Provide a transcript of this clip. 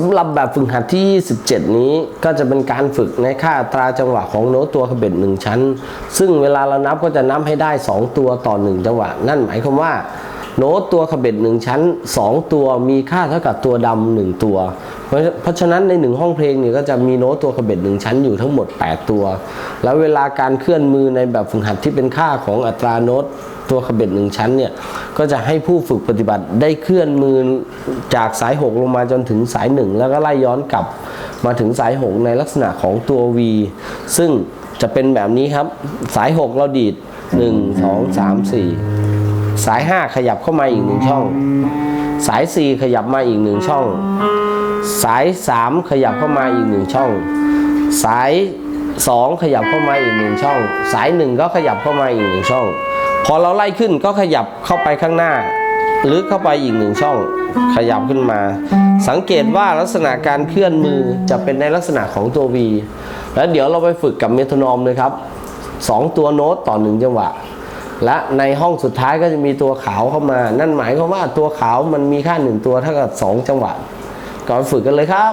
สำหรับแบบฝึกหัดที่27นี้ก็จะเป็นการฝึกในค่าตราจังหวะของโน้ตตัวขบเบ็ดหนึ่งชั้น ซึ่งเวลาเรานับก็จะนับให้ได้ 2 ตัวต่อ 1 จังหวะ นั่นหมายความว่า โน้ตตัวขบเบ็ดหนึ่งชั้น 2 ตัวมีค่าเท่ากับตัวดำหนึ่งตัว เพราะฉะนั้นในหนึ่งห้องเพลงเนี่ยก็จะมีโน้ตตัวขบเบ็ดหนึ่งชั้นอยู่ทั้งหมด 8 ตัว แล้วเวลาการเคลื่อนมือในแบบฝึกหัดที่เป็นค่าของอัตราโน้ตตัวขบเบ็ดหนึ่งชั้นเนี่ยก็จะให้ผู้ฝึกปฏิบัติได้เคลื่อนมือจากสาย6ลงมาจนถึงสาย1แล้วก็ไล่ย้อนกลับมาถึงสาย6ในลักษณะของตัว V ซึ่งจะเป็นแบบนี้ครับ สาย6เราดีด 1 2 3 4 สาย 5 ขยับเข้ามาอีกหนึ่งช่อง สาย 4 ขยับมาอีกหนึ่งช่อง สาย 3 ขยับเข้ามาอีกหนึ่งช่อง สาย 2 ขยับเข้ามาอีกหนึ่งช่อง สาย 1 ก็ขยับเข้ามาอีกหนึ่งช่อง พอเราไล่ขึ้นก็ขยับเข้าไปข้างหน้าหรือเข้าไปอีกหนึ่งช่อง ขยับขึ้นมา สังเกตว่าลักษณะการเคลื่อนมือจะเป็นในลักษณะของตัว V แล้วเดี๋ยวเราไปฝึกกับเมโทรนอมเลยครับสองตัวโน้ตต่อหนึ่งจังหวะ และในห้องสุดท้ายก็จะมีตัวขาวเข้ามา นั่นหมายความว่าตัวขาวมันมีค่าหนึ่งตัวเท่ากับสองจังหวะ ก่อนฝึกกันเลยครับ